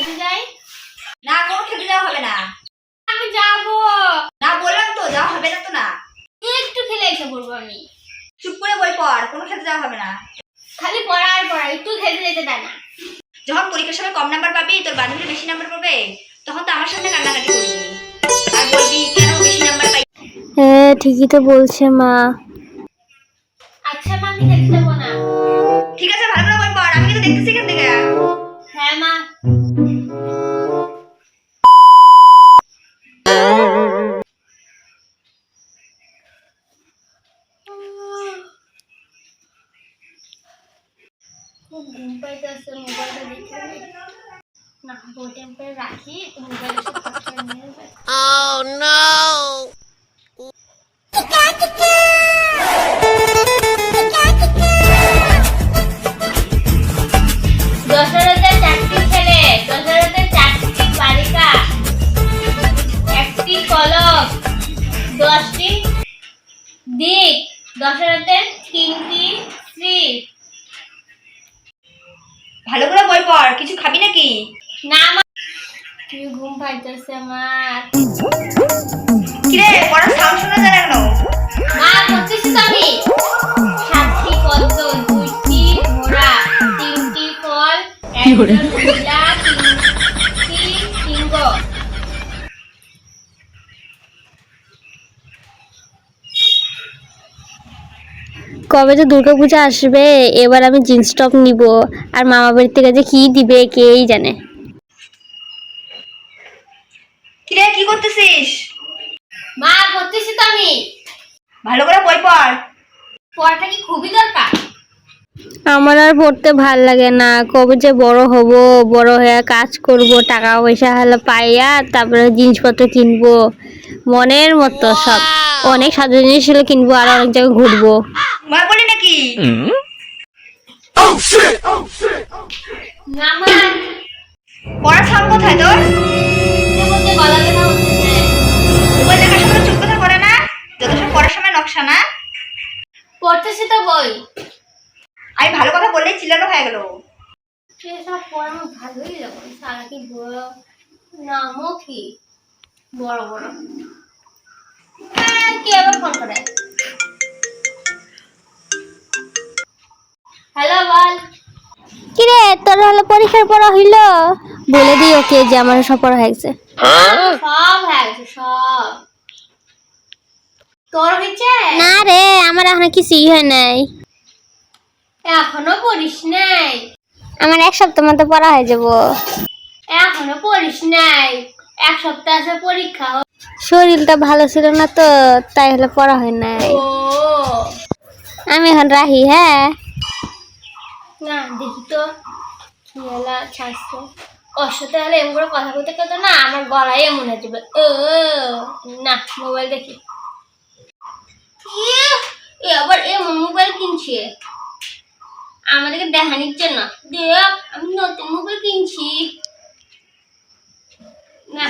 খেতে যাই? না কোনো খেতে যাওয়া হবে না। আমি যাব। না বললাম তো যাওয়া হবে না তো না। একটু খেলে এসে পড়ব আমি। চুপ করে বই পড় কোনো খেতে যাওয়া হবে না। খালি পড়া আর পড়া একটু খেতে যেতে দেয় না। যখন পরীক্ষার সময় কম নাম্বার পাবি তোর বান্ধবীর বেশি নাম্বার পাবে তখন তো আমার সামনে কান্নাকাটি করবি। আর বলবি কেন বেশি নাম্বার পাই হ্যাঁ ঠিকই তো বলছে মা। আচ্ছা মা আমি খেতে যাব না। ঠিক আছে ভালো করে বই পড় আমি কিন্তু দেখতেছি এখান থেকে। হ্যাঁ মা। রাখি দশরথের চারটি ছেলে দশরথের চারটি বালিকা একটি কলম দশটি দিক দশরথের তিনটি স্ত্রী। ভালো করে বই পড় কিছু খাবি নাকি? না মা তুই ঘুম পাইতেছে আমার কিরে পড়ার সাউন্ড শোনা যায় না মা করতেছি তো আমি? সাতটি পদ্ম দুইটি ঘোড়া তিনটি ফল একজন মহিলা তিনটি সিংহ। কবে তো দুর্গা পূজা আসবে এবার আমি জিন্স টপ নিব। আর মামা বাড়ির থেকে যে কি দিবে কেই জানে কিরে কি করতেছিস মা করতেছি তো আমি ভালো করে বই পড়। পড়াটা কি খুবই দরকার? আমার আর পড়তে ভালো লাগে না। কবে যে বড় হব বড় হয়ে কাজ করব টাকা পয়সা হলে পাইয়া তারপরে জিনিসপত্র কিনবো। মনের মতো সব। অনেক সাজু জিনিস হলে কিনবো আর অনেক জায়গায় ঘুরবো। মা বলি নাকি? পড়ার সাউন্ড কোথায় তোর? এর নকশা না? পড়তেছি তো বই। আমি ভালো কথা বললেই চিল্লানো হয়ে গেল। সেসব পড়া ভালোই লাগে সারা কি বড়? নামও কি বড় বড়। হ্যাঁ, কে আবার ফোন করে? হ্যালো বল। কিরে তোর হলো পরীক্ষার পড়া হইল? বলে দিই ওকে যে আমার সব পড়া হয়ে গেছে সব হয়ে গেছে সব। তোর হয়েছে? না রে আমার এখনও কিছুই হয় নাই। এখনও পড়িস নাই? আমার এক সপ্তাহ মতো পড়া হয়ে যাব। এখনও পড়িস নাই? এক সপ্তাহ আছে পরীক্ষা শরীরটা ভালো ছিল না তো তাই হলে পড়া হয় নাই। আমি এখন রাহি হ্যাঁ? না দেখি তো। ছাড়ছে। ওর সাথে হলে এমন করে কথা বলতে কেতো না আমার গলায় এমন হয়ে যাবে। ও। না মোবাইল দেখি। আবার এ মোবাইল কিনছে। আমাদেরকে দেখা নিচ্ছে না দেখ, আমি নতুন মোবাইল কিনছি। না,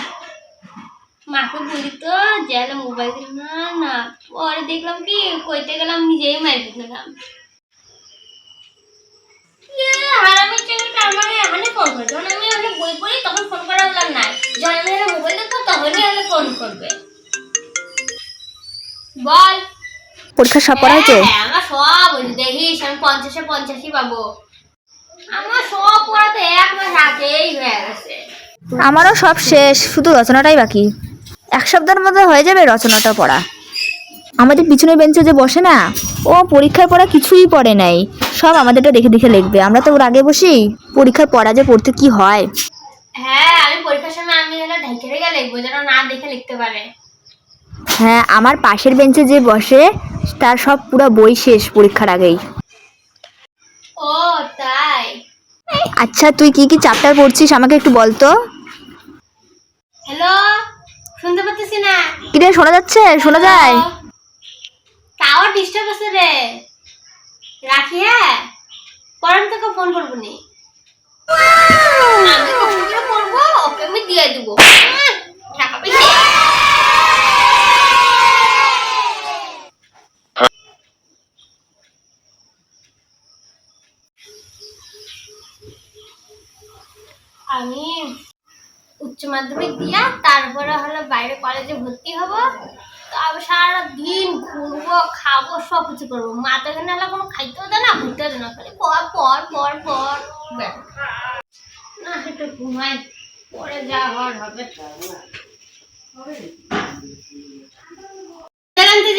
মাকে বলি তো যে মোবাইল না না। পরে দেখলাম কি, কইতে গেলাম, নিজেই মারি দিলাম ফোন করে আমি ওখানে বই পড়ি, তখন ফোন করা বললাম না যখন আমি মোবাইল দেখব, তখনই হলে ফোন করবে। বল। পরীক্ষা সব পড়া হয়েছে হ্যাঁ, আমার সব দেখিস আমি পঞ্চাশে পঞ্চাশই পাবো। আমার সব পড়াতে এক মাস আগেই হয়ে গেছে। আমারও সব শেষ শুধু রচনাটাই বাকি। এক সপ্তাহের মধ্যে হয়ে যাবে রচনাটা পড়া। আমাদের পিছনের বেঞ্চে যে বসে না ও পরীক্ষার পড়া কিছুই পড়ে নাই। সব আমাদেরটা দেখে দেখে লিখবে। আমরা তো ওর আগে বসি পরীক্ষার পড়া যে পড়তে কি হয়। হ্যাঁ আমি পরীক্ষার সময় আমি হলো ঢেকে রেখে লিখব যেন না দেখে লিখতে পারে। হ্যাঁ আমার পাশের বেঞ্চে যে বসে তার সব পুরো বই শেষ পরীক্ষার আগেই। ও তাই? আচ্ছা তুই কি কি চ্যাপ্টার পড়ছিস আমাকে একটু বল তো। হ্যালো শুনতে পাচ্ছিস না? কিরে শোনা যাচ্ছে? শোনা যায়? টাওয়ার ডিস্টার্ব আছে রে। রাখি হ্যাঁ? পরে আমি তোকে ফোন করব নি। আমি কষ্ট করে করব ওকে আমি দিয়ে দেবো। টাকা আমি উচ্চ মাধ্যমিক দিয়া তারপরে হলো বাইরে কলেজে ভর্তি হব। তারপর সারা দিন ঘুরবো খাব সব কিছু করব। মা তো এখানে হলে কোনো খাইতেও দেয় না ঘুরতেও দেয় না খালি পর পর পর পর না একটু ঘুমাই পরে যা হওয়ার হবে।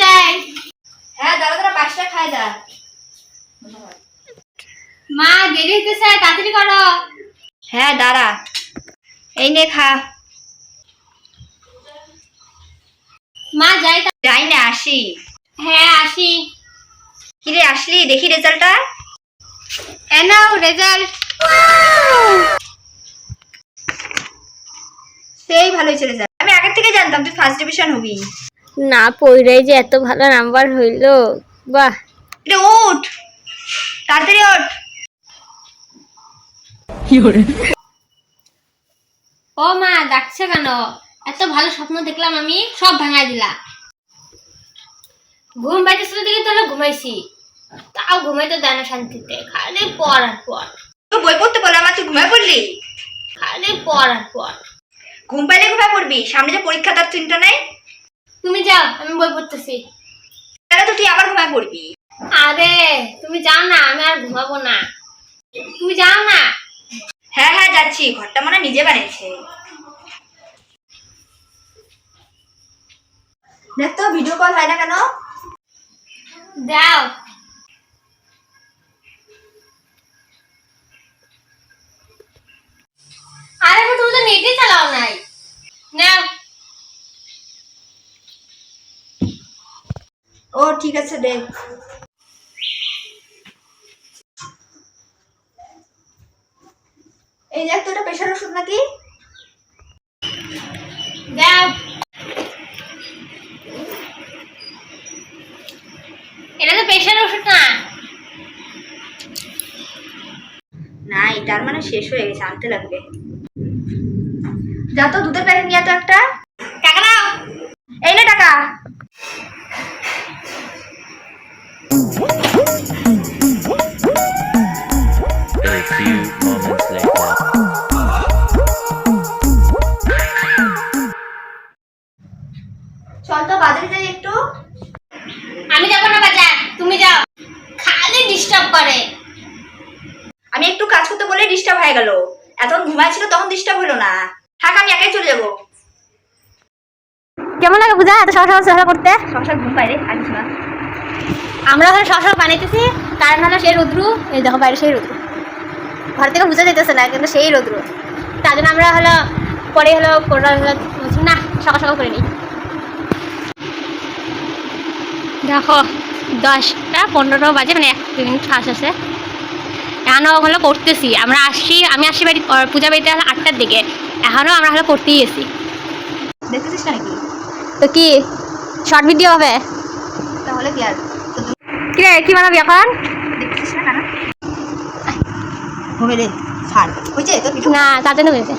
যাই। হ্যাঁ দাদা দাদা পাঁচটা খাই যা মা দেরি হইতেছে তাড়াতাড়ি করো। হ্যাঁ দাঁড়া। এই নে খা। মা যাই যাই না আসি। হ্যাঁ আসি। কিরে আসলি? দেখি রেজাল্টটা। এনাও রেজাল্ট। সেই ভালোই চলে যায় আমি আগের থেকে জানতাম তুই ফার্স্ট ডিভিশন হবি। না পড়াই যে এত ভালো নাম্বার হইল বাহ। রে উঠ। তাড়াতাড়ি ওঠ। ও মা ডাকছে কেন? এত ভালো স্বপ্ন দেখলাম আমি সব ভাঙাই দিলা। ঘুম পাইতেছিল দেখি তাহলে ঘুমাইছি। তাও ঘুমাইতে দেয় না শান্তিতে। খালি পর আর পর তো বই পড়তে আর তুই ঘুমায় পড়লি? খালি পর আর পর ঘুম পাইলে ঘুমায় পড়বি সামনে যে পরীক্ষা তার চিন্তা নেই? তুমি যাও আমি বই পড়তেছি। তাহলে তো তুই আবার ঘুমায় পড়বি। আরে তুমি যাও না আমি আর ঘুমাবো না। তুমি যাও না। হ্যাঁ হ্যাঁ যাচ্ছি। ঘরটা মনে নিজে বানিয়েছে। দেখ তো ভিডিও কল হয় না কেন? দাও। আরে তুমি তো নেটে চালাও নাই। নাও। ও ঠিক আছে দে এই দেখ তো এটা প্রেশার ওষুধ নাকি? দাও এটা তো প্রেশার ওষুধ না। নাই তার মানে শেষ হয়ে গেছে আনতে লাগবে। যা তো দুধের প্যাকেট নিয়ে তো একটা। টাকা দাও এই না টাকা। চল তো বাজারে যাই একটু। আমি যাব না বাজার তুমি যাও। খালি ডিস্টার্ব করে। আমি একটু কাজ করতে বলে ডিস্টার্ব হয়ে গেল। এখন ঘুমাইছিল তখন ডিস্টার্ব হলো না। থাক আমি একাই চলে যাব। কেমন লাগে পূজা এত সহজ সহজ করতে? সংসার ঘুম পাই রে কিছু না। আমরা ওখানে সহজ বানাইতেছি কারণ হলো সেই রৌদ্রু এই দেখো বাইরে সেই রৌদ্রু। ঘর থেকে বোঝা যেতেছে না কিন্তু সেই রৌদ্রু। তার জন্য আমরা হলো পরে হলো হলো না সকাল সকাল করে নিই। দেখো দশটা পনেরো বাজে মানে এক মিনিট ফাঁস আছে। এখনও হলো পড়তেছি আমরা আসছি আমি আসছি বাড়ি পূজা বাড়িতে আটটার দিকে। এখনও আমরা হলো পড়তেই গেছি দেখতেছিস না নাকি তো কি? শর্ট ভিডিও হবে? তাহলে কি আর? কি রে কি বানাবি এখন? দেখতেছিস না না হবে রে ছাড়। হয়েছে তো না তার জন্য হয়েছে।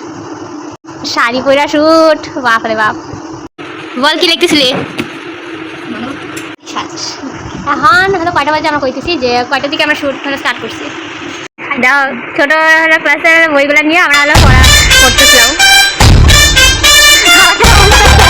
শাড়ি পরা শুট বাপ রে বাপ। বল কি লিখতেছিলি সাজিস এখন হলো কয়টা বাজে আমরা কইতেছি যে কয়টার দিকে আমরা শুট হলো স্টার্ট করছি। দাও ছোট হলো ক্লাসের বইগুলো নিয়ে আমরা হলো পড়া করতেছিলাম।